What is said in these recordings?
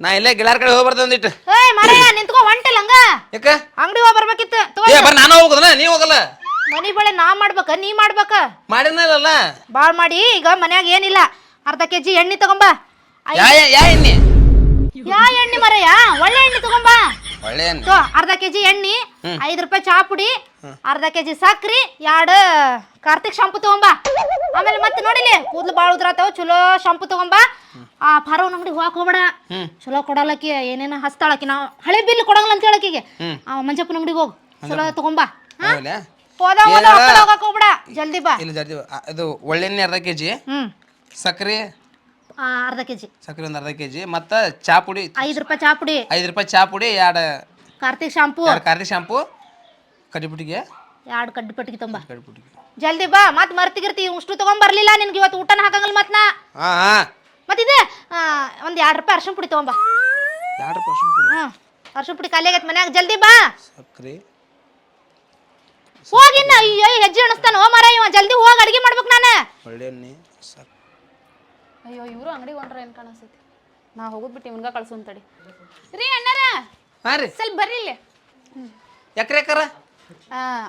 ನಾ ಇಲ್ಲೇ ಗಿಳಾರ್ ಕಡೆ ಹೋಗಿ ಬರ್ತೇನೆ ಒಂದಿಟ್ಟು ಏಯ್ ನಿಂತ್ಕೋ ಹೊಂಟಿಲ್ಲ ಹಂಗ. ಯಾಕ? ಅಂಗಡಿ ಹೋಗ್ಬರ್ಬೇಕಿತ್ತು. ತಗೋ. ಏ ಬರ್ರಿ ನಾನು ಹೋಗುದನ ನೀ ಹೋಗಲ್ಲ? ಮನಿ ಬಳೆ ನಾ ಮಾಡ್ಬೇಕ ನೀ ಮಾಡ್ಬೇಕ. ಮಾಡಿನಲ್ಲ ಬಾಳ್ ಮಾಡಿ ಈಗ ಮನ್ಯಾಗ ಏನಿಲ್ಲ. ಅರ್ಧ ಕೆಜಿ ಎಣ್ಣೆ ತಗೊಂಬಾ. ಯಾ ಯಾ- ಯಾ ಎಣ್ಣೆ? ಯಾ ಎಣ್ಣೆ ಮರಯ್ಯ ಒಳ್ಳೆ ಎಣ್ಣೆ ತಗೊಂಬಾ. ಒಳ್ಳೆ ಎಣ್ಣೆ ತೋ ಅರ್ಧ ಕೆಜಿ ಎಣ್ಣೆ ಐದು ರೂಪಾಯಿ ಚಾ ಪುಡಿ ಅರ್ಧ ಕೆಜಿ ಸಕ್ರಿ ಎರಡು ಕಾರ್ತಿಕ್ ಶಾಂಪು ತಗೊಂಬಾ. ಆಮೇಲೆ ಮತ್ತೆ ನೋಡಿಲಿ ಕೂದಲು ಬಾಳ ಉದ್ರಾತಾವ ಚಲೋ ಶಾಂಪು ತಗೊಂಬಾ. ಆ ಫಾರವ್ ಅಂಗಡಿ ಹೋಗಕ್ ಹೋಗ್ಬೇಡ. ಚಲೋ ಕೊಡಲಕ್ಕಿ ಏನೇನ ಹಸ್ತಾಳಕಿ ನಾವು ಹಳೆ ಬಿಲ್ ಕೊಡಂಗಿಲ್ಲ ಅಂತ ಹೇಳಕಿಗೆ ಆ ಮಂಜಪ್ಪನ ಅಂಗಡಿಗೆ ಹೋಗು. ಚಲೋ ತಗೊಂಬಾ? ಹೌದಾ? ಹೋದ ಹೋದ ಹೋಗಕ್ ಹೋಗ್ಬೇಡ. ಜಲ್ದಿ ಬಾ. ಇಲ್ಲ ಜಲ್ದಿ ಬಾ. ಇದು ಒಳ್ಳೆ ಅರ್ಧ ಕೆಜಿ ಹ್ಮ್. ಅರ್ಧ ಕೆಜಿ. ಸಕ್ಕರೆ ಒಂದು ಅರ್ಧ ಕೆಜಿ. ಮತ್ತು ಚಾ ಪುಡಿ ಐದು ರೂಪಾಯಿ ಚಾ ಪುಡಿ ಐದು ರೂಪಾಯಿ ಚಾ ಪುಡಿ ಎರಡು ಕಾರ್ತಿಕ್ ಶಾಂಪು. ಎರಡು ಕಾರ್ತಿ ಶಾಂಪು ಕಡ್ಡಿಪುಟ್ಟಿಗೆ. ಎರಡು ಕಡ್ಡಿ ಪಟ್ಟಿಗೆ ತೊಂಬ. ಕಡ್ಡಿಪುಟ್ಟಿಗೆ. ಜಲ್ದಿ ಬಾ ಮತ್ ಮರ್ತಿಗಿರ್ತಿ ಉಷ್ಟು ತಗೊಂಡ್ ಬರ್ಲಿಲ್ಲ ನಿನ್ಗೆ ಇವತ್ತು ಊಟನ ಹಾಕಂಗಿಲ್ಲ ಮತ್ ನಾ. ಹಾಂ ಹಾಂ. ಮತ್ತಿದೆ ಒಂದ್ ಎರಡು ರೂಪಾಯಿ ಅರ್ಶಿನ ಪುಡಿ ತಗೊಂಬ. ಎರಡು ಪರ್ಸೆಂಟ್ ಪುಡಿ. ಹ್ಮ್ ಅರ್ಶಿನ ಪುಡಿ ಖಾಲಿ ಆಗೈತೆ ಮನ್ಯಾಗ. ಜಲ್ದಿ ಬಾ. ಸಕ್ಕರೆ. ಹೋಗಿನ್ನ ಅಯ್ಯೋ ಹೆಜ್ಜೆ ಅಣಿಸ್ತಾನ ಓ ಮರ ಇವ. ಜಲ್ದಿ ಹೋಗಿ ಅಡಿಗೆ ಮಾಡ್ಬೇಕು ನಾನು. ಒಳ್ಳೆ ಸಕ್ಕರೆ. ಸಕ್ ಅಯ್ಯೋ ಇವರು ಅಂಗಡಿಗೆ ಹೊಂಟ್ರ ಏನು ಕಾಣಿಸ್ತೈತಿ? ನಾ ಹೋಗ್ಬಿಟ್ಟು ಇವನ್ಗ ಇವ್ನ್ಗ ಕಳ್ಸು ಅಂತಡಿ ರೀ ಅಣ್ಣಾರ ಹಾಂ ರೀ. ಸ್ವಲ್ಪ ಬರ್ರಿ ಇಲ್ಲಿ. ಯಾಕ್ರಿ ಯಾಕಾರ?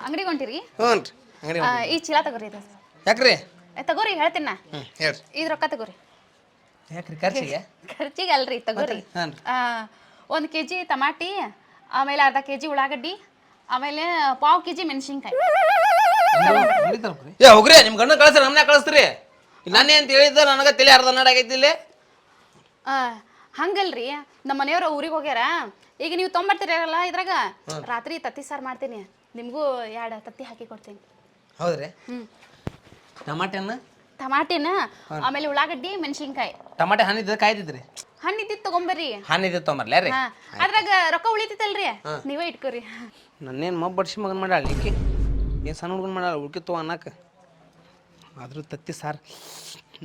ಅಂಗಡಿಗೆ ಹೊಂಟಿರಿ? ಹ್ಞೂ ರೀ ಅಂಗಡಿ ಆ, ಈ ಚೀಲ ತಗೋರಿ ಇದು. ಯಾಕ್ರಿ? ಏ, ತಗೋರಿ ಹೇಳ್ತೀನಿ ನಾ. ಹ್ಞೂ ಹೇಳ್ರಿ. ಇದು ರೊಕ್ಕ ತಗೋರಿ. ಯಾಕ್ರಿ ಖರ್ಚಿಗೆ? ಖರ್ಚಿಗೆ ಅಲ್ರಿ ತಗೋರಿ ಹಾಂ ರೀ. ಕೆಜಿ ಟಮಾಟಿ ಆಮೇಲೆ ಅರ್ಧ ಕೆಜಿ ಉಳ್ಳಾಗಡ್ಡಿ ಆಮೇಲೆ ಪಾವ್ ಕೆಜಿ ಮೆಣಸಿನ್ಕಾಯಿ. ಏ ಹೋಗ್ರಿ ನಿಮ್ಮ ಗಂಡ ಕಳಿಸ್ರಿ ನಮ್ಮನ್ನ ಕಳಿಸ್ತೀರಿ ನಾನೇ ಅಂತ ಹೇಳಿದ್ದ ನನಗೆ ತಲೆ ಅರ್ಧ ಇಲ್ಲಿ. ಹಂಗಲ್ರಿ ನಮ್ಮ ಮನೆಯವ್ರ ಊರಿಗೆ ಹೋಗ್ಯಾರ. ಈಗ ನೀವು ತೊಂಬರ್ತೀರಲ್ಲ ಇದ್ರಾಗ? ರಾತ್ರಿ ತತ್ತಿ ಸಾರು ಮಾಡ್ತೀನಿ. ನಿಮಗೂ ಎರಡು ತತ್ತಿ ಹಾಕಿ ಕೊಡ್ತೀನಿ. ಹೌದ್ರಿ? ಹ್ಮ್. ಟಮಾಟೆ ಹಣ್ಣು ಟಮಾಟಿನ ಆಮೇಲೆ ಉಳ್ಳಾಗಡ್ಡಿ ಮೆಣಸಿನ್ಕಾಯಿ. ಟಮಾಟೆ ಹಣ್ಣಿದ್ದ ಕಾಯ್ದಿದ್ರಿ? ಹಣ್ಣಿದ್ದು ತಗೊಂಬರ್ರಿ. ಹಣ್ಣಿದ್ದ ತೊಂಬರ್ಲೇ ರೀ? ಹಾ. ಅದ್ರಾಗ ರೊಕ್ಕ ಉಳಿತೈತಲ್ರಿ ನೀವೇ ಇಟ್ಕೋರಿ. ನನ್ನೇನು ಮಬ್ಬ ಬಡ್ಸಿ ಮಗನ್ ಮಾಡಾಳ ಈಕಿ? ಏನು ಸಣ್ಣ ಹುಡುಗನ್ ಮಾಡಾಳ ಉಳ್ಕಿತ್ತು ಅನ್ನಕ್ಕೆ ಆದ್ರೂ ತತ್ತಿ ಸಾರು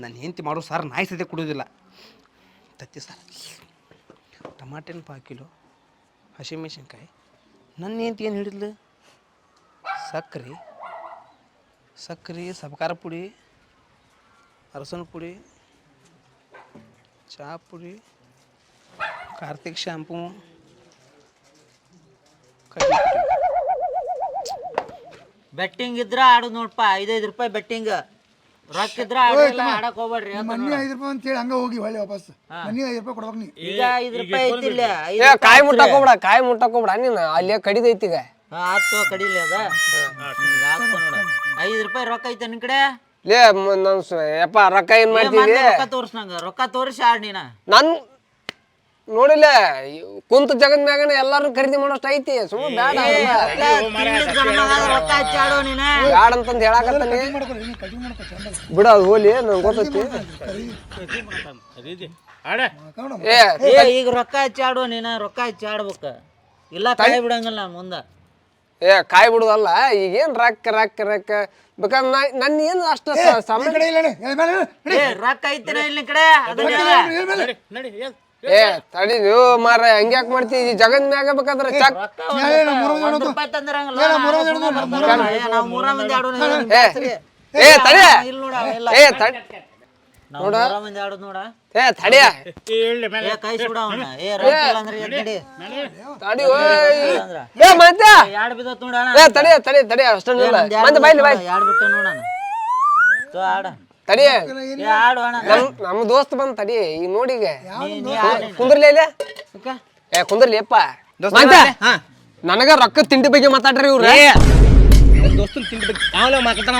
ನನ್ನ ಹೆಂಡತಿ ಮಾಡೋ ಸಾರು ನಾಯಿ ಸದ್ಯ ಕುಡಿಯೋದಿಲ್ಲ. ತತ್ತಿ ಸಾರು, ಟಮಾಟೆನ ಪಾ ಕಿಲೋ, ಹಸಿಮೆಣಸಿನ್ಕಾಯಿ. ನನ್ನ ಹೆಂಡತಿ ಏನು ಹಿಡಿದ್ಲು ಸಕ್ಕರೆ ಸಕ್ಕರೆ ಸಬ್ಕಾರ ಪುಡಿ, ಅರಸನ ಪುಡಿ, ಚಹಾ ಪುಡಿ, ಕಾರ್ತಿಕ್ ಪುಡಿ. ಬೆಟ್ಟಿಂಗ್ ಇದ್ರ ಆಡು ನೋಡ್ಪ, ಐದೈದು ರೂಪಾಯಿ ಬೆಟ್ಟಿಂಗ್ ರೊಕ್ಕ ಇದ್ರ ಆಡಲ್ಲ ಆಡಕ್ ಹೋಗ್ಬೇಡ್ರಿ ಅಂತ ಮನ್ನಿ ಐದು ರೂಪಾಯಿ ಅಂತ ಹೇಳಿ ಹಂಗ ಹೋಗಿ ಹೊಳ್ಳಿ ವಾಪಸ್. ಮನ್ನಿ ಐದು ರೂಪಾಯಿ ಕೊಡ್ಬೇಕು ನೀ. ಈಗ ಐದು ರೂಪಾಯಿ ಐತಿಲ್ಲ ಏ ಕಾಯಿ ಮುಟ್ಟಕ್ ಹೋಗ್ಬೇಡ ಕಾಯಿ ಮುಟ್ಟಕ್ ಹೋಗ್ಬೇಡ ನೀನು. ಅಲ್ಲಿ ಕಡಿದೈತಿ ಈಗ. ಆತು ಕಡಿಲಿ ಅದ. ಐದು ರೂಪಾಯಿ ರೊಕ್ಕ ಐತೆ ನಿನ್ ಕಡೆ? ಲೇ ನನ್ ಯಪ್ಪ ರೊಕ್ಕ ಏನ್ ಮಾಡ್ತೀನಿ ರೊಕ್ಕ ತೋರ್ಸ್ ನಂಗ ರೊಕ್ಕ ತೋರಿಸಿ ಆಡ್ ನೀನ. ನನ್ ನೋಡಿಲ್ಲ ಕುಂತ ಜಗದ್ ಮ್ಯಾಗನ ಎಲ್ಲಾರು ಖರೀದಿ ಮಾಡೋಷ್ಟು ಐತಿ ಸುಮ್ಮನೆ ಬೇಡ ತಿಂಗ್ಳಿಗ್ ಗಂಡ ಮಗ ರೊಕ್ಕ ಹಚ್ಚಿ ಆಡೋ ನೀನ. ಬ್ಯಾಡ ಅಂತಂದ್ ಹೇಳಾಕತ್ತಾನೆ ಬಿಡ ಅದು ಹೋಲಿ ನಂಗೆ ಗೊತ್ತೈತಿ. ಏ ಏ ಈಗ ರೊಕ್ಕ ಹಚ್ಚಾಡು ಆಡೋ ನೀನ ರೊಕ್ಕ ಹಚ್ಚಾಡ್ಬೇಕ ಇಲ್ಲ ಕೈ ಬಿಡಂಗಿಲ್ಲ ಮುಂದ. ಏ ಕಾಯಿ ಬಿಡುದಲ್ಲ ಈಗೇನ್ ರೊಕ್ಕ ರೊಕ್ಕ ರೊಕ್ಕ. ಬೇಕಾದ್ರೆ ನಾ ನನ್ನ ಏನು ಅಷ್ಟ ಸ- ಈ ಸಮಯ ಕಡೆ ಇಲ್ಲ ನಡಿ. ಎಲ್ಲಿ ಮೇಲೆ ಇಲ್ಲ, ನಡಿ. ಏ ರೊಕ್ಕ ಐತಿನ ಇಲ್ಲಿ ಕಡೆ? ಏ ತಡಿ ನೀವು ಮಾರ ಹಂಗ್ಯಾಕ್ ಮಾಡ್ತಿ? ಈ ಜಗನ್ ಮ್ಯಾಗ ಬೇಕಾದ್ರೆ ಚಕ್. ಏ, ಒಂದ್ ಏ, ಮೂರು ಜನ ಒಂದ್ ಹೊತ್ತು. ಏ, ಮೂರು ಜನ ಸುಮ್ನೆ ಹೊತ್ತು, ನಾವು ಮೂರ ಮಂದಿ ಆಡೋಣ ಏ ತಡಿ. ಇಲ್ಲ ನೋಡ. ಏ ಏ ತಡಿಯ? ಏ ಕೈ ಸುಡ ಅವನ್ನ. ಏ ರೊಕ್ಕ ಇಲ್ಲ ಅಂದ್ರೆ ಎದ್ ತಡಿ. ಓಯ್. ಏ ಮತ್ತೆ? ಏ ತಡಿ ತಡಿ ತಡಿ ಅಷ್ಟೊಂದಿಲ್ಲ. ಮತ್ತೆ ಬಾಯ್ಲಿ ಬಾಯ್ ಯಾಡ್ ನೋಡೋಣ ಆಡ. ತಡಿ. ನಮ್ ನಮ್ಮ ದೋಸ್ತ್ ಬಂದ್ ತಡಿ ಈಗ ನೋಡಿ ಕುಂದ್ರಲಿ ಇಲ್ಲ? ಏ ಕುಂದ್ರಲಿ ಅಪ್ಪ. ನನಗ ರೊಕ್ಕ ತಿಂಡಿ ಬಗ್ಗೆ ಮಾತಾಡ್ರಿ ಇವ್ರ. ದೋಸ್ತನ್ ತಿಂಡಿ ಬಗ್ಗೆ ಯಾವಲ್ಲ ಮಾತಾಡ್ತಾನ?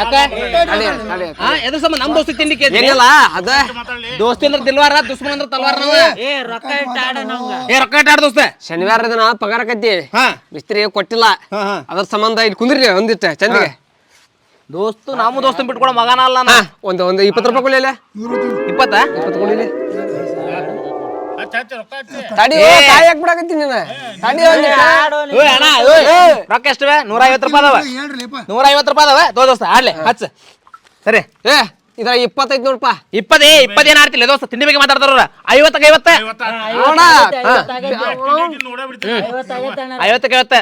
ಯಾಕ? ತಡಿ ತಡಿ ಹಾ ಎದ್ರ ಸಂಬಂಧ ನಮ್ ದೋಸ್ತಿ ತಿಂಡಿ ಕೇಳ್ತಿ ಏನಿಲ್ಲ ಅದ. ದೋಸ್ತಿ ಅಂದ್ರೆ ದಿಲ್ವಾರ ದುಶ್ಮನ್ ಅಂದ್ರೆ ತಲ್ವಾರ ನಾವ. ಏ ರೊಕ್ಕ ರೊಕ್ಕ ಇಟ್ಟಾಡ ದೋಸ್ತ. ಶನಿವಾರ ದಿನ ಪಗಾರ ಕತ್ತಿ ಹಾ. ಮಿಸ್ತ್ರಿ ಕೊಟ್ಟಿಲ್ಲ. ಅದ್ರ ಸಂಬಂಧ ಇಲ್ಲಿ ಕುಂದ್ರಿ ಒಂದಿಟ್ಟ ಚಂದಿಗೆ. ದೋಸ್ತು ನಾವು ದೋಸ್ತನ್ ಬಿಟ್ಕೊಡ ಮಗನ ಅಲ್ಲ ನಾ ಒಂದು ಒಂದ್ ಇಪ್ಪತ್ತು ರೂಪಾಯಿ ಕೊಡ್ಲಿಲ್ಲ ಇಪ್ಪತ್ತ? ಇಪ್ಪತ್ತು ಕೊಡ್ಲಿಲ್ಲ ತಡಿ ಓ, ಕಾಯಿ ಹಾಕ್ ಬಿಡಕತ್ತಿ ನೀನ. ತಡಿ ಅಣ್ಣ ರೊಕ್ಕ ಎಷ್ಟವೆ? ನೂರ ಐವತ್ತು ರೂಪಾಯಿ ಅದಾವ. ನೂರ ಐವತ್ತು ರೂಪಾಯಿ ಅದಾವ. ತೋ ದೋಸ್ತ ಆಡ್ಲಿ ಹಚ್ಚ. ಸರಿ. ಏ ಇದ್ರ ಇಪ್ಪತ್ತೈದು ನೋಡಪ್ಪ ಇಪ್ಪದೇ ಇಪ್ಪತ್ತೇನು ಆಡ್ತಿಲ್ಲ ದೋಸ್ತ ತಿಂಡಿ ಬಗ್ಗೆ ಮಾತಾಡ್ತಾರ ಐವತ್ತಕ್ಕೆ ಐವತ್ತ? ನೋಡ. ಐವತ್ತಕ್ಕೆ ಐವತ್ತ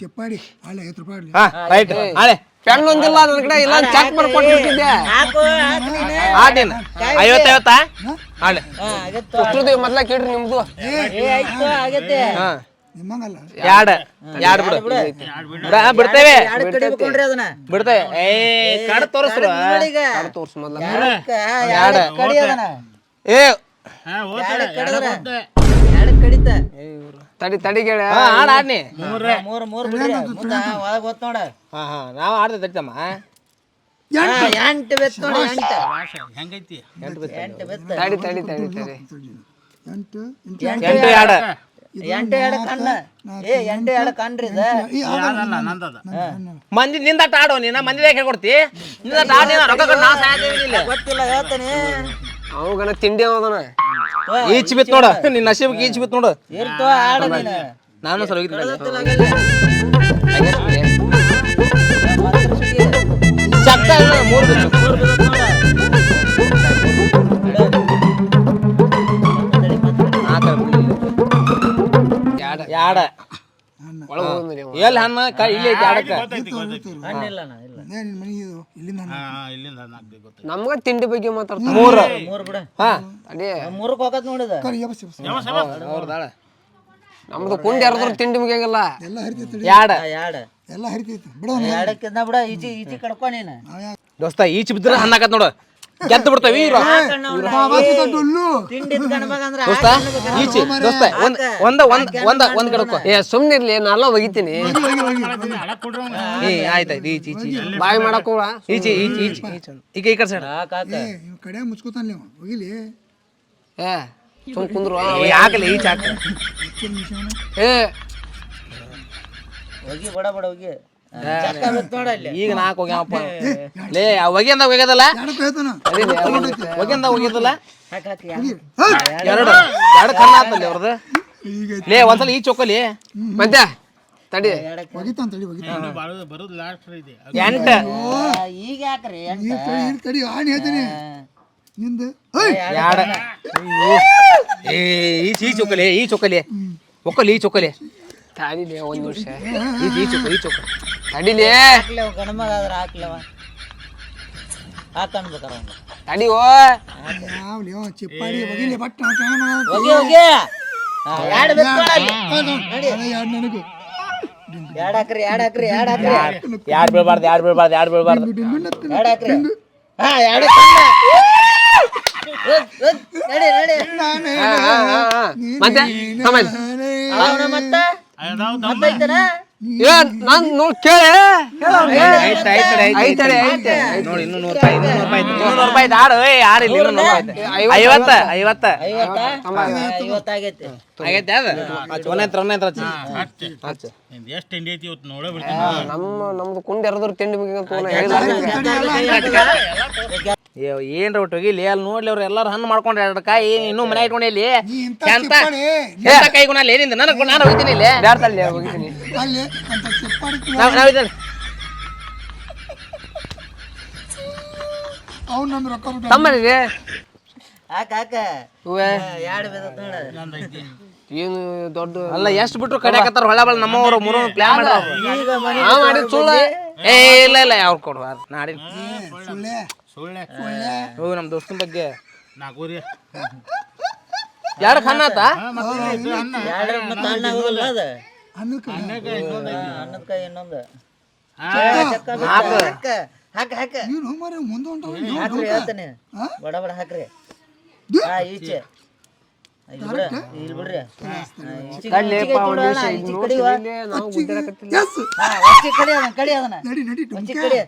ಚಪ್ಪಾಡಿ ಅಲ್ಲ ಐವತ್ತು ರೂಪಾಯಿ ಇಡ್ಲಿ ಹಾ ರೈಟ್. ಆಳೆ ಪೆನ್ ಒಂದಿಲ್ಲ ನನ್ನ ಕಡೆ ಇಲ್ಲ ಚೆಕ್ ಮಾಡ್ಕೊಟ್ಬಿಟ್ಟಿದ್ದೆ. ಆಡಿನ ಐವತ್ತು. ಐವತ್ತಾ ಆಡಿ. ಅಷ್ಟ್ರದ್ದು ಮೊದ್ಲ ಕೇಳ್ರಿ ನಿಮ್ದು. ಎರಡು ಎರಡು ಬಿಡು. ಬಿಡ. ಬಿಡ್ತೇವೆ. ಬಿಡ್ತೇವೆ. ಏ ಕಡ ತೋರಿಸ್ರು. ತೋರ್ಸ್. ಮೊದ್ಲ. ಕಡಿ ಏ. ಕಡಿತ. ತಡಿ ತಡಿ ಕೇಳ ಹಾ ಆಡ್ನಿ ಮೂರು ಮೂರು ಬಿಡ್ರಿ ಮುಂದ ಒಳಗ್ ಹೋತ್ ನೋಡ. ಹಾ ಹಾ ನಾವು ಆಡ್ತೇವೆ ತಡಿತಮ್ಮ ಎಂಟು ಬೆತ್ ನೋಡಿ ಎಂಟು. ಎಂಟು ಬೆತ್ತ ತಡಿ. ತಡಿ ತಡಿ. ತಡಿ ಎಂಟು ಎಂಟು. ಎಂಟು ಎಂಟು ಎರಡು. ಎಂಟು ಎರಡು ಕಣ್ಣ. ಏ ಎಂಟು ಎರಡು ಕಣ್ರಿ ಇದ. ಈ ಮಂದಿ ನಿಂದ ಆಡೋ ನೀನ ಮಂದಿ ಹೇಳ್ಕೊಡ್ತಿ? ನಿಂದ ಆಡಿ ನಾ ರೊಕ್ಕ ಕೊಟ್ಟು ನಾ ಸಾಯ್ತೇವೆ ಗೊತ್ತಿಲ್ಲ ಹೇಳ್ತಾನೆ. ಅವಗನ ತಿಂಡಿ ಅವದನ ಈಚ್ ಬಿತ್ ನೋಡು. ನಿನ್ನ ನಶೀಬ್ ಈಚ್ ಬಿತ್ ನೋಡು. ನೀನು. ಸುಗಿ. ಚಕ್ಕ ಮೂರು ಯಾಡ. ಎಲ್ಲಿ ಹಣ್ಣ ಕ ಇಲ್ಲಿ ಐತಿ ಆಡಕ್ಕ? ಹಣ್ಣಿಲ್ಲ ನಾ ಇಲ್ಲ. ನಿನ್ನ ಮನೆ ಇದು ಇಲ್ಲಿಂದ ನಮ್ಗ ತಿಂಡಿ ಬಗ್ಗೆ ಮಾತಾಡ್ತಾರ. ಮೂರು. ಮೂರು ಬಿಡ. ಹಾ. ತಡಿ ಮೂರಕ್ಕೆ ಹೋಗತ್ ನೋಡಿದ. ಕರಿ ಅವ್ರದಾಳ ನಮ್ದು ಕುಂಡ್ ಯಾರ್ದ್ರ ತಿಂಡಿ ಮುಗಿಯಂಗಿಲ್ಲ. ಎಲ್ಲ ಹರಿತೈತಿ ಯಾಡ ಯಾಡ ಎಲ್ಲ ಹರಿತೈತಿ. ಬಿಡ ಎರಡಕ್ಕಿಂತ ಬಿಡ ಈಚಿ ಈಚಿ ಕಡ್ಕೊ ನೀನು. ದೋಸ್ತ ಈಚ್ ಬಿದ್ರೆ ಹಣ್ಣಾಕತ್ ನೋಡು. ಗೆದ್ದು ಬಿಡ್ತೇವಿ ಒಂದ ಒಂದ್ ಒಂದ ಒಂದ್ ಕಡೆ ಏ ಸುಮ್ನಿರ್ಲಿ ನಾಲ್ಲ ಒಗಿತೀನಿ. ಏ ಆಯ್ತಾಯ್ತು ಈಚಿ ಈಚ್ ಬಾಯಿ ಮಾಡಕ್ ಈಚಿ ಈಚಿ ಈಚಿ ಈಚ್ ಈಗ ಈ ಕಡೆ ಸೈಡ್. ಕಡೆ ಮುಚ್ಕೋತಾನ ನೀವು ಹೋಗಿಲಿ. ಏ ಸುಮ್ ಕುಂದ್ರು. ಹಾಕಲ್ಲ ಈಚ್ ಹಾಕ ಏ. ಹೋಗಿ ಬಡ ಬಡ ಹೋಗಿ. ಚಕ್ಕ ಈಗ ನಾಲ್ಕು ಹೋಗ್ಯಾವಪ್ಪ ಲೇ ಒಗೆಂದ ಹೋಗ್ಯದಲ್ಲ? ಒಗೆಂದ ಒಗ್ಯದಲ್ಲ ಎರಡು ಎರಡು ಕಣ್ಣ ಆತಲ್ಲ ಅವ್ರದ್ದು. ಲೇ ಒಂದ್ಸಲ ಈ ಚೊಕ್ಕಲಿ ಮಧ್ಯ. ತಡಿ. ತಡಿ ಎಂಟು. ಈಗ ಯಾಕ್ರಿ ಈ ಈ ಕಡಿ ಆಣಿ ಹೇಳ್ತೀನಿ. ನಿಂದ. ಎರಡು ಏ ಈ ಈಚ್ ಹೋಗಲಿ ಈಚ್ ಹೋಗಲಿ ಒಕ್ಕಲಿ ಈ ಹೋಗಲಿ ತಡಿಲಿ ಒಂದ್ ಈ ಈಚ್ ಈ ಹೋಗ ತಡಿಲಿ ಆದ್ರ ಹಾಕ್ಲೇವ ಹಾಕನ್ಬೇಕಾರ ಅವ್ನು ತಡಿ ಓ. ಯಾವ್ಲಿ ಅವ ಚಿಪ್ಪಾಡಿ ಒಗಿಲಿ ಬಟ್ ಹೋಗಿ ಹೋಗಿ. ಎರಡು ಎರಡು ನನಗೂ. ಎರಡು ಹಾಕ್ರಿ ಎರಡು ಹಾಕ್ರಿ ಎರಡು ಹಾಕ್ರಿ. ಯಾರು ಬೀಳ್ಬಾರ್ದು ಯಾರು ಬೀಳ್ಬಾರ್ದು ಯಾರು ಬೀಳ್ಬಾರ್ದು. ಎರಡು ಹಾಕ್ರಿ. ಹಾ ಎರಡು ನಡಿ ನಡಿ. ಮತ್ತೆ. ಮತ್ತೆ? ಅವನ ಏ ನಾನ್ ನೋಡ್ ಕೇಳೆ? ಆಯ್ತು ಆಯ್ತು ಐತೆ. ನೋಡಿ ಇನ್ನೂ ನೂರು ರೂಪಾಯಿ ಇನ್ನೂ ನೂರು ರೂಪಾಯಿ ಐತಿ. ಇನ್ನೂ ನೂರು ರೂಪಾಯಿ ಐತಿ ಆಡು ಏ ಆಡು ಇಲ್ಲಿ ಇನ್ನೂ ನೂರು ರೂಪಾಯಿ ಐತಿ. ಐವತ್ತ ಐವತ್ತ. ಐವತ್ತ ಆಗೈತೆ. ಅದು? ಹಚ್ಚು ಒಂದೇ ಹತ್ರ ಹಚ್ಚು. ಹಚ್ಚು. ಎಷ್ಟು ತಿಂಡಿ ಐತಿ ಇವತ್ತು? ನೋಡೇ ಬಿಡ್ತೀನಿ. ನಮ್ಮ ನಮ್ದು ಕುಂಡ ತಿಂಡಿ ಏನ್ರ ಒಟ್ಟು? ಹೋಗಿಲಿ ಅಲ್ಲಿ ನೋಡ್ಲಿ ಅವ್ರು ಎಲ್ಲಾರು ಹಣ್ಣು ಮಾಡ್ಕೊಂಡ್ರೆ ಎರಡು ಕಾಯಿ ಇನ್ನೂ ಮನೆ ಇಟ್ಕೊಂಡು ಇಲ್ಲಿ. ಎಂತ? ಕೈ ಗುಣ ಅಲ್ಲಿ? ಏನಿಂದ? ನನಗೆ ನಾನು ಹೋಗ್ತೀನಿ ಇಲ್ಲಿ. ಅಲ್ಲಿ ಅಂತ ಚಿಪ್ಪಾಡಿ ನಾವು ನಾವಿದ್ದೇನೆ ಅವ್ನು ನಮ್ದು ರೊಕ್ಕ ಬಿಟ್ಟು ತಮ್ಮನಿಗೆ ಹಾಕ ಹಾಕ. ಎರಡು ಬೇದ ಏನು ದೊಡ್ಡ ಅಲ್ಲ ಎಷ್ಟು ಬಿಟ್ರು ಕಡಿಯಾಕತ್ತಾರ ಹೊಳೆ ಬಳ ನಮ್ಮವರು ಮೂರು ಪ್ಲಾನ್ ಮಾಡ್ಯಾರ. ಆ ಸುಳ್ಳ ಏ ಇಲ್ಲ ಇಲ್ಲ ಅವ್ರು ಕೊಡುವ? ನಾಡಿ ಹ್ಞೂ ನಮ್ಮ ದೋಸ್ತನ ಬಗ್ಗೆ. ಎರಡು ಕಣ್ಣ ಕಾಯಿ ಇನ್ನೊಂದು ಚಕ್ಕ ಬಿತ್ತ. ಹಾಕ. ಹಾಕ ಹಾಕ ನೀನು ಮುಂದೆ ಹೊಂಟವ ಹಾಕ್ರಿ ಹೇಳ್ತಾನೆ. ಬಡ ಬಡ ಹಾಕ್ರಿ. ಹಾ ಈಚೆ. ಇಲ್ಲಿ ಬಿಡ್ರಿ. ಕಡಿ ಅದನ್ನ ಕಡಿ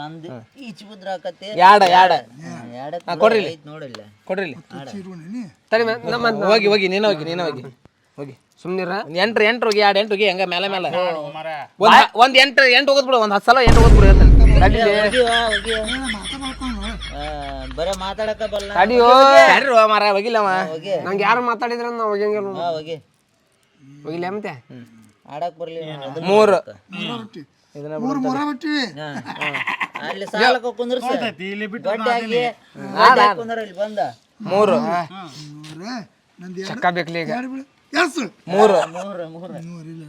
ನಂದು ಈಚೆ ಬಿದ್ರ ಹಾಕತ್ತೆ ಯಾಡ ಎರಡಕ್ಕೆ ಕೊಡ್ರಿ ನೋಡಿಲ್ಲ ಕೊಡ್ರಿ ತಡಿ ಹೋಗಿ ಹೋಗಿ ನೀನು ಹೋಗಿ ನೀನ ಹೋಗಿ. ಹೋಗಿ. ಸುಮ್ನಿರ? ಎಂಟು ಎಂಟ್ರು ಹೋಗಿ ಎರಡು ಎಂಟು ಹೋಗಿ ಹಂಗ ಮೇಲೆ ಮೇಲೆ. ಮರ ಒಂದ್ ಒಂದ್ ಎಂಟು ಎಂಟು ಹೋಗೋದ್ ಬಿಡು ಒಂದ್ ಹತ್ತು ಸಲ ಎಂಟು ಹೋಗೋದ್ ಬಿಡು ಹೇಳ್ತೇನೆ. ಬರೇ ಮಾತಾಡಕ ಬಲ್ಲ ತಡಿಯೋ ಯಾರು ಮಾರ ಹೋಗಿಲ್ಲವ ಹೋಗಿ. ನಂಗೆ ಯಾರು ಮಾತಾಡಿದ್ರ ನಾವು ಹೋಗಂಗಿಲ್ಲ ಹಾ ಹೋಗಿ. ಹೋಗಿಲ್ಲ ಮತ್ತೆ? ಆಡಕ್ ಬರ್ಲಿ ಮೂರು. ಅಲ್ಲಿ ಕುಂದ್ರಸ. ಕುಂದ್ರ ಇಲ್ಲಿ ಬಂದ. ಚಕ್ಕ ಬೇಕ್ಲಿ ಈಗ. ಬಿಡು. ಎಸ್ ಮೂರು. ಮೂರು ಮೂರು. ಮೂರು ಇಲ್ಲ.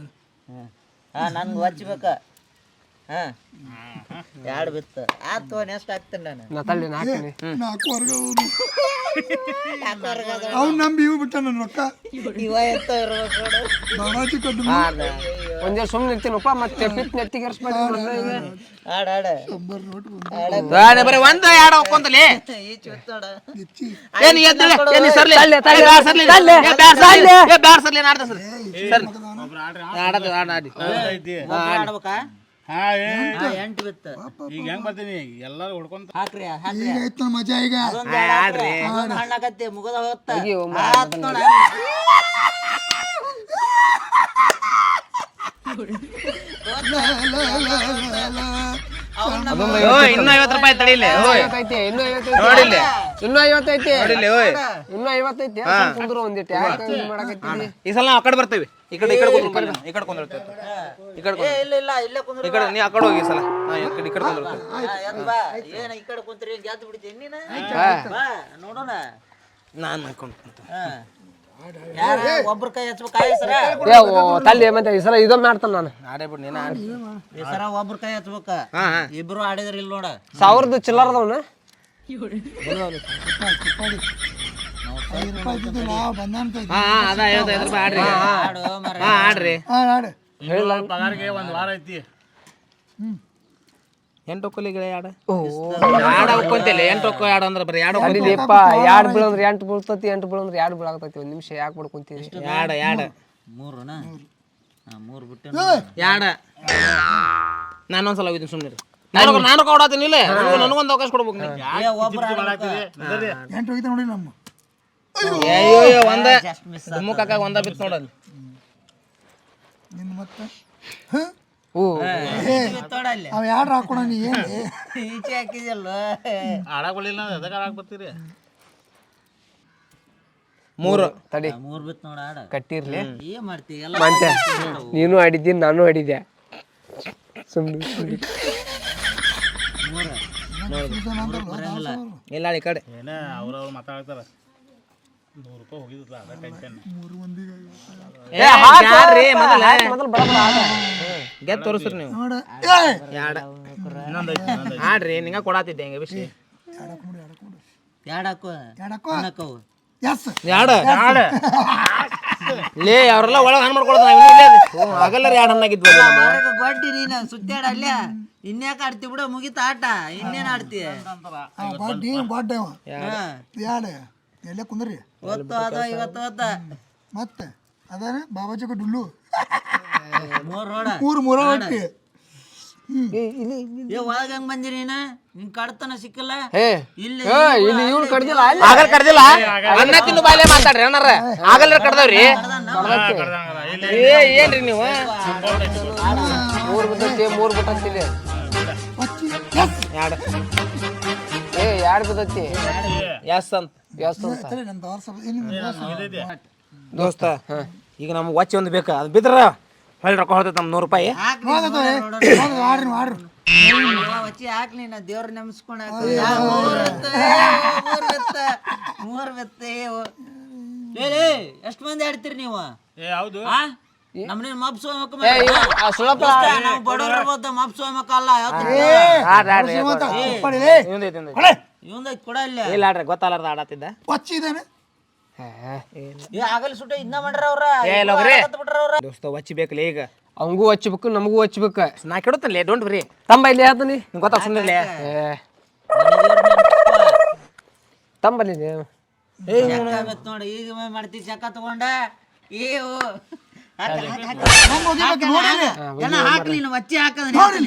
ಹಾ ನನ್ಗೆ ಹಚ್ಬೇಕ. ಹಾ. ಎರಡು ಬಿತ್ತು? ಆತು ಎಷ್ಟು ಹಾಕ್ತೀನಿ ನಾನು? ನಾ ತಳ್ಳಿ ನಾ ಹಾಕ್ತೀನಿ. ಅವ್ನು ನಂಬಿ ಇವು ಬಿಟ್ಟ ನನ್ನ ರೊಕ್ಕ. ಇವ ಎಂತ ಇರ್ಬೇಕು ನೋಡು. ಬಾಬಾಜಿ ಕೊಟ್ಟು ಒಂದ್ ಸುಮ್ಮನೆ ಇರ್ತೀನಪ್ಪ ಮತ್ತೆ ಪಿತ್ ನೆತ್ತಿಗೆ ಎರ್ಸ್ಬೇಡಿ ಆಡ ಆಡ ಬೇಡ ಬರೀ ಒಂದ ಎರಡು ಹಾಕೊಂತಲಿ ಈಚ್ ಬಿತ್ತು ನೋಡ. ಹೆಚ್ಚಿ ಏನ್ ಎದ್ದೇಳಿ ಏನ್ ಸರ್ಲಿ ಏ, ಬ್ಯಾಡ ಸರ್ಲಿ ಏ, ಬ್ಯಾಡ ಸರ್ಲಿ ಏ, ಬ್ಯಾಡ ಸರ್ಲಿ. ಏನ್ ಆಡ್ದ ಸರ್ಲಿ. ಸರ್ಲಿ. ಆಡದ ಆಡ ಆಡಿ. ಐತಿ ಆಡ್ಬೇಕಾ ಹಾ ಏ ಹಾ ಎಂಟು. ಬಿತ್ತು. ಈಗ ಹೆಂಗ್ ಬರ್ತೀನಿ? ಎಲ್ಲಾರು ಹೊಡ್ಕೊಂತ ಹಾಕ್ರಿ ಹಾಕ್ರಿ. ಈಗ ಐತ್ ಮಜಾ ಈಗ. ಅದೊಂದ್ ಎರಡ್ ಹಾಕ್ರಿ. ಅದೊಂದ್ ಹಣ್ಣಾಕತ್ತಿ ಮುಗದ ಹೋಗ್ತ ಆತ್ ನೋಡ ಓಯ್ ಇನ್ನೂ ಐವತ್ತು ರೂಪಾಯಿ ತಡಿಲಿ ಓಯ್. ಐವತ್ತೈತಿ ಇನ್ನೂ ಐವತ್ತೈತಿ ನೋಡಿಲ್ಲಿ. ಇನ್ನೂ ಐವತ್ತೈತಿ ನೋಡಿಲ್ಲಿ ಓಯ್. ಇನ್ನೂ ಐವತ್ತೈತಿ ಕುಂದ್ರು ಒಂದಿಟ್ಟು. ಯಾಕೆ ಹಿಂಗ್ ಮಾಡಕತ್ತೀನಿ ಈ ಸಲ ನಾವು ಆ ಕಡೆ ಬರ್ತೇವೆ. ಈ ಕಡೆ ಈ ಕಡೆ ಕುಂದ್ರು ಈ ಕಡೆ ಕುಂದಿರ್ತೇವೆ ಈ ಕಡೆ ಏ ಇಲ್ಲ ಇಲ್ಲ ಇಲ್ಲೇ ಕುಂದ್ರ ಈ ಕಡೆ ನೀ ಆ ಕಡೆ ಹೋಗಿ ಈ ಸಲ. ನಾ ಈ ಕಡೆ ಈ ಕಡೆ ಕುಂದಿರ್ತೇವೆ ಬಾ. ಏನ ಈ ಕಡೆ ಕುಂತ್ರಿ ಗೆದ್ದು ಬಿಡ್ತೀನಿ ನೀನ? ಬಾ ನೋಡೋಣ. ನಾನು ಮಾಡ್ಕೊಂಡು ಹಾ. ಯಾರ? ಒಬ್ರ ಕೈ ಹಚ್ಬೇಕು ಆಯ್ ಸರ. ಏ ಓ ತಲ್ಲಿ ಮತ್ತೆ ಈ ಸಲ ಮಾಡ್ತಾನೆ ನಾನು. ಆಡೇ ಬಿಡು ನೀನು ಆಡಿ. ಈ ಸರ ಒಬ್ರ ಕೈ ಹಚ್ಬೇಕ. ಹಾ ಹಾ. ಇಬ್ರು ಆಡಿದ್ರ ಇಲ್ಲ ನೋಡ. ಸಾವಿರದ ಚಿಲ್ಲರದವನ? ಹಾ ಹಾ ಅದ ಐವತ್ತೈದು ರೂಪಾಯಿ ಆಡ್ರಿ. ಆಡು ಮರ ಹಾ ಆಡ್ರಿ ಹಾಂ ಹಾಡು ಪಗಾರಿಗೆ ಒಂದ್ ವಾರ ಐತಿ. ಎಂಟು ಒಕ್ಕಲಿಗೆ ಆಡ ಆಡ ಎಂಟು ಒಕ್ಕ ಆಡ ಅಂದ್ರೆ ಬರೀ ಎರಡು ಅಡಿಲಿಪ್ಪ ಎರಡು ಬೀಳಂದ್ರೆ ಎಂಟು ಬೀಳ್ತತಿ ಎಂಟು ಬೀಳಂದ್ರೆ ಎರಡು ಬೀಳಾಕತೈತಿ ಒಂದು ನಿಮಿಷ ಯಾಕೆ ಬಿಡ್ಕೊಂತೀರಿ? ಯಾಡ ಯಾಡ. ಮೂರುನ? ಹಾ ಮೂರು ಬಿಟ್ಟು. ಯಾಡ? ನಾನು ಒಂದ್ಸಲ ಹೋಗಿದ್ದೀನಿ ಸುಮ್ಮನೆ ನಾನು ನಾನು ಕೊಡತ್ತೀನಿ ಇಲ್ಲ. ನನಗೂ ನನಗೊಂದು ಅವಕಾಶ ಕೊಡ್ಬೇಕು. ಎಂಟು ಹೋಗಿದ್ದೆ ನೋಡಿ ನಮ್ಮ. ಅಯ್ಯೋ ಅಯ್ಯೋ ಒಂದ ಜಸ್ಟ್ ಮಿಸ್ ಮುಖಕ್ಕ ಒಂದ ಬಿತ್ತು ನೋಡಲ್ಲಿ. ನಿನ್ನ ಮತ್ತೆ? ಹಾಂ? ಓ ತೊಡಲ್ಲಿ ಅವ ಯಾರು ಹಾಕೋಣ ನೀ ಏನು? ಈಚೆ ಹಾಕಿದ್ಯಲ್ಲ? ಆಡಕ್ ಬರ್ಲಿಲ್ಲ ಎದಕ್ಕೆ ಬರ್ತೀರಿ ಮೂರು ತಡಿ. ಮೂರ್ ಬಿತ್ ನೋಡ ಆಡ ಕಟ್ಟಿರ್ಲಿ. ಏನ್ ಎಲ್ಲ ನೀನು ಆಡಿದ್ದೀನಿ ನಾನು ಆಡಿದ್ದೆ ಸುಮ್ಮನೆ ಇಲ್ಲ ಈ ಕಡೆ. ಏನೇ ಅವ್ರವ್ರು ಮಾತಾಡ್ತಾರ. ನೂರು ರೂಪಾಯಿ ಹೋಗಿದ್ದಲ್ಲ ಅದ ಟೆನ್ಷನ್ ತೋರಿಸ್ರಿ ನೀವು. ನೋಡ. ಏ ಯಾಡ. ಇನ್ನೊಂದ್ ಐತಿ ಇನ್ನೊಂದ್ ಐತಿ ಆಡ್ರಿ ನಿಂಗ ಕೊಡಾತಿದ್ದೆ ಹಿಂಗೆ ವಿಷಯ ಯಾಡಾಕು ಎಡಕ್ಕೋ ಅನ್ನಕ್ಕವು. ಎಸ್ ಯಾಡ? ಯಾಡ? ಲೇ ಅವ್ರೆಲ್ಲ ಒಳಗೆ ಹಣ್ಣು ಮಾಡ್ಕೊಳ್ತಾನೆ ಇಲ್ಲೇ. ಆಗಲ್ಲ ರೀ ಎರಡು ಹಣ್ಣಾಗಿದ್ವು ಗೊಡ್ಡಿ ನೀನು. ಇನ್ಯಾಕ ಆಡ್ತಿ ಬಿಡು ಮುಗಿತ ಆಟ. ಇನ್ನೇನ್ ಆಡ್ತಿ? ಬಾಡ್ ಏನು ಬಾಡ್ ಅವ. ಯಾಡ? ಎಲ್ಲೇ ಕುಂದ್ರಿ ಒತ್ತು ಅದ ಇವತ್ತು ಒತ್ತ ಮತ್ತೆ ಅದಾನ ಬಾಬಾಜಿ ಡುಲ್ಲು ಮೂರ್ ನೋಡ ಮೂರು ಮೂರ ಹೊಟ್ಟಿ ಏ ಒಳಗ ಹೆಂಗ್ ಬಂದಿ ನೀನ ನಿನ್ ಕಡ್ತನ ಸಿಕ್ಕಿಲ್ಲ ಹೇ ಇಲ್ಲಿ ಏ, ಇಲ್ಲಿ ಇವ್ನು ಕಡ್ದಿಲ್ಲ ಅಲ್ಲಿ ಆಗಲ್ ಕಡ್ದಿಲ್ಲ ಅನ್ನ ತಿನ್ನು ಬಾಯ್ಲೆ ಮಾತಾಡ್ರಿ ಅಣ್ಣಾರ ಆಗಲ್ರ ಕಡ್ದವ್ರಿ ಏ ಏನ್ರಿ ನೀವು ಮೂರು ಬಿದ್ದೈತಿ ಮೂರು ಬಿಟ್ಟಂತಿಲ್ಲ ಒಚ್ಚಿ ಎಸ್ ಎರಡು ಏ ಎರಡು ಬಿದ್ದತಿ? ಎಸ್ ಅಂತ ಎಸ್ ಅಂತ ದೋಸ್ತ ಈಗ ನಮ್ಗೆ ವಾಚ್ ಒಂದು ಬೇಕಾ? ಅದು ಬಿದ್ರ ಹೊಳ್ಳಿ ರೊಕ್ಕ ಹೊಡ್ತೈತೆ ನಮ್ಮ ನೂರು ರೂಪಾಯಿ. ವಚ್ಚಿ ಹಾಕ್ ನಾ ದೇವ್ರ ನೆಮ್ಸ್ಕೊಂಡ್ ಮೂರ್ ಬಿತ್ತ ಏ ಎಷ್ಟ್ ಮಂದಿ ಆಡ್ತೀರಿ ನೀವು? ಏ ಹೌದು. ಆ ನಮ್ಮನೆ ಮಬ್ಸೋ ಮಕ್ಕ ನಾವು ಬಡವ್ರ ಇರ್ಬೋದು ಮಬ್ಸೋ ಮಕ್ಕ ಅಲ್ಲ ಐತೆ. ಕೊಡ. ಇಲ್ಲ ಇಲ್ಲ ಆಡ್ರಿ ಗೊತ್ತಲ್ಲಾರ್ದ ಆಡತ್ತಿದ್ದ. ಒಚ್ಚಿ ಇದಾನೆ? ಏ ಆಗಲ್ ಸುಟ್ಟ ಇನ್ನ ಮಾಡ್ರ ಅವ್ರ. ಬಿಟ್ರ ಅವ್ರ. ದೋಸ್ತ ಒಚ್ಚಿಬೇಕಲ್ಲ ಈಗ. ಅವಂಗೂ ಹಚ್ಬೇಕು ನಮಗೂ ಹಚ್ಬೇಕು ನಾ ಕೆಡುತ್ತಲ್ಲ ಡೋಂಟ್ ಬರಿ ತಂಬ ಇಲ್ಲಿ ಹೇಳ್ತಾನಿ ನಿಂಗೆ ಗೊತ್ತಾ ಸುಮ್ಮನೆ ಏ. ತಂಬಲ್ಲಿ ನೋಡಿ ಈಗ ಮಾಡ್ತಿ ಚಕ್ಕ ತಗೊಂಡ. ಏ ಹಾಕ್ಲಿ ಹಾಕದ ನೋಡಿ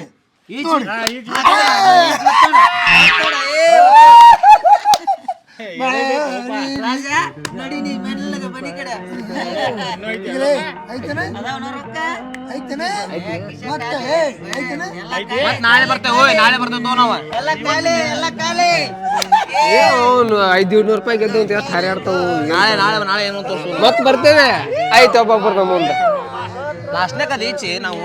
ರಾಜ ನಡಿ ನೀ ಮೆಲ್ಲಗೆ ಕಡೆ ಮತ್ತೆ ನಾಳೆ ಬರ್ತೇವೆ ನಾಳೆ ಬರ್ತೇವೆ ನಾವು ಎಲ್ಲ ಖಾಲಿ ಎಲ್ಲ ಖಾಲಿ ಏ ಅವನು ಐದು ಏಳ್ನೂರು ರೂಪಾಯಿ ಗೆದ್ದು ಅಂತ ಎಷ್ಟು ಹರಿಯಾಡ್ತಾವು ನಾಳೆ ನಾಳೆ ನಾಳೆ ಏನು ತೋರಿಸು. ಮತ್ತೆ ಬರ್ತೇವೆ. ಆಯ್ತು ಒಬ್ಬೊಬ್ಬರು ನಮ್ಮ ಮುಂದೆ. ಲಾಸ್ಟ್ನೇ ಕದ ಈಚೆ ನಾವು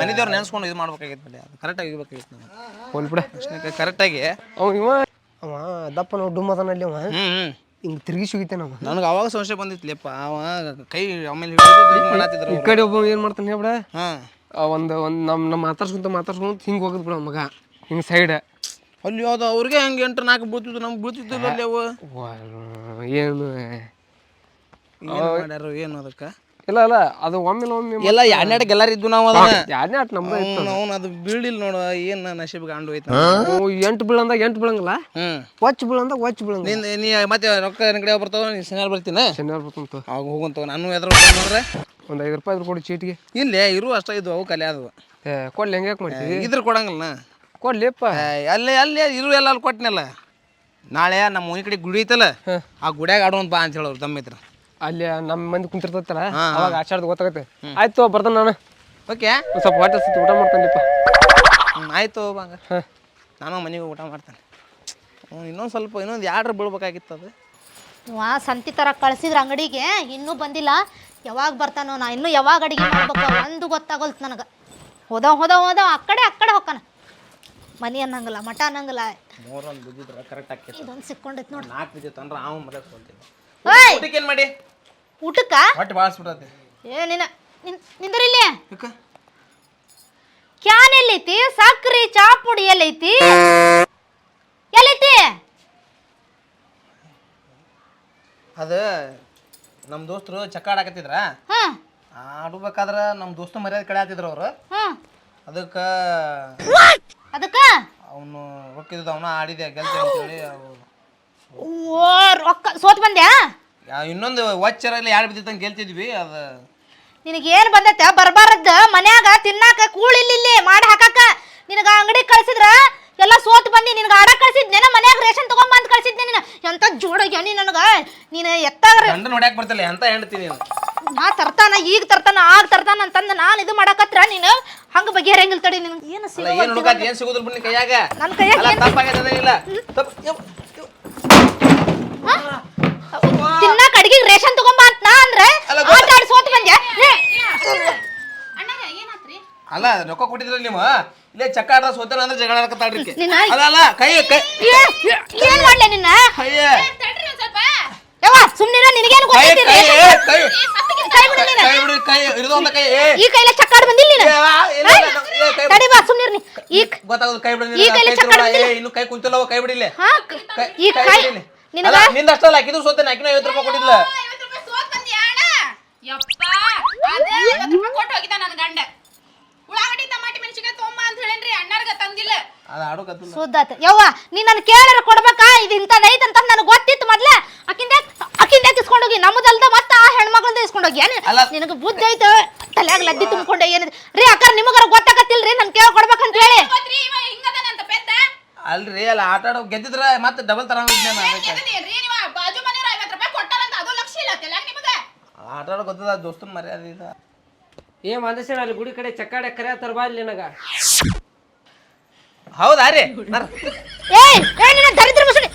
ಮನೆದೇವ್ರು ನೆನೆಸ್ಕೊಂಡು ಇದು ಮಾಡ್ಬೇಕಾಗಿತ್ತು ಬಿಡಿ. ಅದು ಕರೆಕ್ಟಾಗಿ ಇರ್ಬೇಕಾಗಿತ್ತು ನಾವು ಹೋಲ್ಬಿಡ ಲಾಸ್ಟ್ನೇ ಕರೆಕ್ಟಾಗಿ ಅವ ಇವ? ಅವ ದಪ್ಪ ನಾವು ಡುಮ್ಮದನಲ್ಲಿ ಅವ? ಹಿಂಗೆ ತಿರುಗಿ ಸುಗಿತಾನ ಅವ. ನನಗೆ ಅವಾಗ ಸಂಶಯ ಬಂದಿತ್ಲೆಪ್ಪ ಅವ ಕೈ ಆಮೇಲೆ ಮಾಡತ್ತಿದ್ರು ಈ ಕಡೆ ಒಬ್ಬ ಏನು ಮಾಡ್ತಾನೆ ಹೇಳ್ಬಿಡ ಹಾಂ. ಒಂದು ಒಂದು ನಮ್ಮ ನಮ್ಮ ಮಾತಾಡ್ಸ್ಕೊಂತ ಮಾತಾಡ್ಸ್ಕೊಂತ ಹಿಂಗೆ ಹೋಗದ್ ಬಿಡ ಮಗ. ಹಿಂಗೆ ಸೈಡ್ ಅಲ್ಲಿ ಅದು ಅವ್ರಿಗೆ ಹಂಗೆ ಎಂಟು ನಾಲ್ಕು ಬೀಳ್ತಿದ್ದು ನಮ್ಗೆ ಬೀಳ್ತಿದ್ದಿಲ್ಲ ಅಲ್ಲಿ ಅವು. ಏನು? ಏನು ಮಾಡ್ಯಾರು ಏನು ಅದಕ್ಕೆ? ಇಲ್ಲ ಇಲ್ಲ ಅದು ಒಮ್ಮೆ ಒಮ್ಮೆ ಎಲ್ಲ ಎರಡ್ನೆರಡು ಗೆಲ್ಲರ್ ಇದ್ದು ನಾವು ಅದನ್ನ. ಯಾರನೇ ಅಟ್ ನಮ್ದು ಅವ್ನು ಅವ್ನು ಅದು ಬೀಳಿಲ್ಲ ನೋಡು ಏನು ನಶೀಬ್ ಗಾಂಡು ಹೋಯ್ತು ಅವು ಎಂಟು ಬೀಳಂದಾಗ ಎಂಟು ಬೀಳಂಗಿಲ್ಲ? ಹ್ಞೂ ಒಚ್ಚ ಬೀಳಂದಾಗ ಒಚ್ಚ ಬೀಳಂಗಿಲ್ಲ? ನಿಂದ ನೀ ಮತ್ತೆ ರೊಕ್ಕ ನನ್ನ ಕಡೆ ಬರ್ತಾವ? ನೀ ಶನಿವಾರ ಬರ್ತೀನಿ? ಶನಿವಾರ ಬರ್ತಂತ ಅವಾಗ ಹೋಗಂತ ನಾನು ಎದ್ರ ನೋಡ್ರೆ. ಒಂದು ಐದು ರೂಪಾಯಿ ಇದ್ರ ಕೊಡಿ ಚೀಟಿಗೆ. ಇಲ್ಲೇ ಇರು ಅಷ್ಟ ಇದು ಅವು ಕಲೆ ಅದು ಏ ಕೊಡ್ಲಿ ಹೆಂಗೆ ಯಾಕೆ ಮಾಡ್ತೀವಿ? ಇದ್ರ ಕೊಡಂಗಿಲ್ಲ ಕೊಡ್ಲಿಪ್ಪ ಅಲ್ಲೇ ಅಲ್ಲೇ ಇರು ಎಲ್ಲ ಅಲ್ಲಿ ಕೊಟ್ಟನಲ್ಲ ನಾಳೆ ನಮ್ಮ ಮನೆ ಕಡೆ ಗುಡಿ ಐತಲ್ಲ ಆ ಗುಡಿಯಾಗ ಆಡೋನ್ ಬಾ ಅಂತ ಹೇಳೋರು ತಮ್ಮ ಇದ್ರ ಅಲ್ಲಿ ನಮ್ಮ ಮಂದಿ ಕುಂತಿರ್ತೈತಲ್ಲ ಅವಾಗ ಆಚಾರ್ದು ಗೊತ್ತಾಗತ್ತೆ. ಆಯ್ತು ಬರ್ತಾನೆ ನಾನು. ಓಕೆ. ಸ್ವಲ್ಪ ಹೊಟ್ಟೆ ಸುತ್ತಿ ಊಟ ಮಾಡ್ತಾನಿಪ್ಪ ಆಯ್ತು ಬಾಂಗ ನಾನು ಮನೆಗೆ ಊಟ ಮಾಡ್ತಾನೆ. ಇನ್ನೊಂದು ಸ್ವಲ್ಪ ಇನ್ನೊಂದು ಯಾಡ್ರ ಬೀಳ್ಬೇಕಾಗಿತ್ತು ಅದು. ವಾ ಸಂತಿ ತರ ಕಳ್ಸಿದ್ರ ಅಂಗಡಿಗೆ ಇನ್ನೂ ಬಂದಿಲ್ಲ. ಯಾವಾಗ ಬರ್ತಾನೋ ನಾ ಇನ್ನೂ ಯಾವಾಗ ಅಡಿಗೆ ಮಾಡ್ಬೇಕು ಒಂದು ಗೊತ್ತಾಗಲ್ತು ನನಗೆ. ಹೋದ ಹೋದ ಹೋದ ಆ ಕಡೆ ಆ ಕಡೆ ಹೋಗ್ತಾನ. ಮನಿ ಅನ್ನಂಗಿಲ್ಲ ಮಠ ಅನ್ನಂಗಿಲ್ಲ. ಮೂರೊಂದು ಬಿದ್ದಿದ್ರೆ ಕರೆಕ್ಟ್ ಆಕೈತಿ ಇದೊಂದು ಸಿಕ್ಕೊಂಡೈತಿ ನೋಡಿ. ನಾಲ್ಕು ಬಿದ್ದಿತ್ತು ಅಂದ್ರೆ ಅವ ಮರ ಸೋಲ್ತೀನಿ ಓಯ್! ಊಟಕ್ಕೆ ಏನು ಮಾಡಿ? ಊಟಕ್ಕ? ಹೊಟ್ಟೆ ಬಾಳಿಸ್ಬಿಡತ್ತೆ. ಏ ನಿನ್ನ ನಿನ್- ನಿಂದ್ರಿಲ್ಲಿ ಯಾಕೆ? ಕ್ಯಾನ್ ಎಲ್ಲೈತಿ? ಸಕ್ಕರೆ ಚಾ ಪುಡಿ ಎಲ್ಲೈತಿ? ಎಲ್ಲೈತಿ? ಅದು ನಮ್ಮ ದೋಸ್ತರು ಚಕ್ಕಾಡಾಕತ್ತಿದ್ರ ಹಾ. ಆಡ್ಬೇಕಾದ್ರೆ ನಮ್ಮ ದೋಸ್ತ ಮರ್ಯಾದೆ ಕಡೆ ಆತಿದ್ರು ಅವರು. ಹಾ. ಅದಕ್ಕೆ ಅದಕ್ಕ? ಅವನು ರೊಕ್ಕಿದ್ದು ಅವನ ಆಡಿದೆ ಗೆಲ್ತೆ ಅಂತ ಹೇಳಿ ಓ ರೊಕ್ಕ ಸೋತ್ ಬಂದ್ಯಾ? ಯಾ- ಇನ್ನೊಂದು ಇಲ್ಲ ಯಾರು ಬಿದ್ದಿತ್ತಂಗೆ ಗೆಲ್ತಿದ್ವಿ ಅದು ಏನು ಬಂದೈತೆ? ಬರಬಾರದ್ದು ಮನ್ಯಾಗ ತಿನ್ನಾಕ ಕೂಳಿಲ್ಲ ಇಲ್ಲಿ ಮಾಡಿ ಹಾಕಾಕ. ನಿನಗ ಅಂಗಡಿ ಕಳ್ಸಿದ್ರ ಎಲ್ಲ ಸೋತ್ ಬಂದಿ ನಿನಗ ಆಡ ಕಳ್ಸಿದ್ನೇನ ಮನ್ಯಾಗ ರೇಷನ್ ತಗೊಂಡ್ ಬಂದ್ ಕಳ್ಸಿದ್ನೆ ನೀನು. ಎಂತ ಜೋಡ ನೀ ನನಗ? ನೀನು ಎತ್ತಾಗ ಗಂಡ ನೋಡ್ಯಾಕ ಬರ್ತಿಲ್ಲ ಎಂತ ಹೇಳ್ತೀನಿ ನೀನು? ನಾ ತರ್ತಾನ ಈಗ ತರ್ತಾನ ಆಗ ತರ್ತಾನ ಅಂತಂದ ನಾನು ಇದು ಮಾಡಕತ್ರ ನೀನು? ಹಂಗ ಬಗೆಹರಂಗಿಲ್ಲ ತಡಿ ನಿನ್. ಏನು ಅಲ್ಲ ಸಿಗೋ ಏನು ಹುಡುಗಾತ ಏನು ಸಿಗುದಿಲ್ಲ ಬಿಡಿ ಕೈಯಾಗ? ನನ್ ಕೈಯಾಗ ಅಲ್ಲ ಏನ್- ತಪ್ಪಾಗ್ಯದ ಇಲ್ಲ. ತಪ್ಪು ತಿನ್ನಾಕ ಅಡಿಗೆ ರೇಷನ್ ತಗೊಂಬ ಅಂತ ನಾ ಅಂದ್ರೆ ಅಲ್ಲ, ಆಟ ಆಡಿ ಸೋತ್ ಬಂದ್ಯಾ ಏ, ಅಣ್ಣಾಗ ಏನಾತ್ರಿ? ಅಲ್ಲ ರೊಕ್ಕ ಕೊಟ್ಟಿದ್ರಲ್ಲ ನೀವು? ಇಲ್ಲೇ ಚಕ್ಕ ಆಡ್ದ ಸೋತಾನ ಅಂದ್ರೆ ಜಗಳ ಆಡಕತ್ತಾಡ್ರಿ. ಈಕಿ. ನಿನ್ನ ಅಲ್ಲ ಅಲ್ಲ ಕೈ ಕೈ ಏ, ಏನ್ ಮಾಡ್ಲೆ ನಿನ್ನ ಸ್ವಲ್ಪ ನಿನಗೆ ನಿನಗೇನು ಏ ಈ ಕೈಲೆ ಚಕ್ಕಾಡ್ ಬಂದಿಲ್ಲ ನೀನು. ತಡಿ ಬಾ ಸುಮ್ನಿರ್ ನೀ. ಈ ಗೊತ್ತಾಗೋದು ಕೈ ಬಿಡಿ ಈ ಕೈಲಿ ಚಕ್ಕ ಏ ಇನ್ನು ಕೈ ಕುಂತಿಲ್ಲ ಕೈ ಬಿಡಿಲ್ಲ ಹಾ ಈ ಕೈ ಕೈ ಬಿಡಿಲ್ಲ ನಿನಗ ಅಲ್ಲ ನಿಂದ ಅಷ್ಟಲ್ಲ ಆಕಿದು ಸೋತೇನೆ ಆಕಿನೂ ಐವತ್ತು ರೂಪಾಯಿ ಕೊಟ್ಟಿದ್ಲ. ಐವತ್ತು ರೂಪಾಯಿ ಸೋತ್ ಬಂದ್ಯಾ ಯಪ್ಪ ಅದೇ ಐವತ್ತು ರೂಪಾಯಿ ಕೊಟ್ಟು ಹೋಗಿದ್ದ ನನ್ನ ಗಂಡ. ಉಳ್ಳಾಗಡ್ಡಿ ಟಮಾಟಿ ಮೆಣಸಿನ್ಕಾಯಿ ತೊಂಬ ಅಂತ ಹೇಳೇನ್ರಿ ಅಣ್ಣಾರ್ಗ ತಂದಿಲ್ಲ. ಅದು ಆಡೋ ಕತ್ತಿಲ್ಲ. ಸುದ್ದಾತ. ಯವ್ವ ನೀ ನನ್ ಕೇಳರ ಕೊಡ್ಬೇಕಾ? ಇದು ಇಂತ ಐತೆ ಅಂತ ನನಗೆ ಗೊತ್ತಿತ್ತು ಮೊದ್ಲ. ಅಕ್ಕಿಂದ ಅಕ್ಕಿಂದ ಕಿಸ್ಕೊಂಡೋಗಿ ನಮ್ಮದಲ್ದ ಮತ್ತೆ ಆ ಹೆಣ್ಮಗಳದ ಇಸ್ಕೊಂಡೋಗಿ. ಏನು ಅಲ್ಲ. ನಿನಗೆ ಬುದ್ಧಿ ಐತೆ? ತಲೆಯಾಗ ಲದ್ದಿ ತುಂಬಿಕೊಂಡೆ ಏನಿದೆ ರೀ ಅಕ್ಕ ನಿಮಗಾರ ಗೊತ್ತಾಗತ್ತಿಲ್ರಿ ನನ್ ಕೇಳ ಕೊಡ್ಬೇಕಂತ ಹೇಳಿ. ಗೊತ್ತ್ರಿ ಇವ ಹಿಂಗದಾನಂತ ಪೆದ್ದ. ಅಲ್ರಿ ಅಲ್ಲ ಆಟ ಆಡೋ ಗೆದ್ದಿದ್ರ ಮತ್ತೆ ಡಬಲ್ ತರ ನಾನು ಅದಕ್ಕೆ. ಎದನೇನ್ರಿ ನೀವ ಬಾಜು ಮನೆಯವ್ರು ಐವತ್ತು ರೂಪಾಯಿ ಕೊಟ್ಟಾರಂತ ಅದು ಲಕ್ಷ ಇಲ್ಲ ತೆಲ್ಯಾಗ ನಿಮಗ? ಆಟ ಆಡೋ ಗೊತ್ತದ ದೋಸ್ತನ ಮರ್ಯಾದೆ ಇದ. ಏ ಮಾದೇಶ್ವರ ಅಲ್ಲಿ ಗುಡಿ ಕಡೆ ಚಕ್ಕಾಡೆ ಕರೆ ಬಾ ಇಲ್ಲಿ ನನಗ. ಹೌದಾ ರೀ? ಏಯ್ ಏ ನಿನ್ನ ದರಿದ್ರ ಮುಸುಡಿ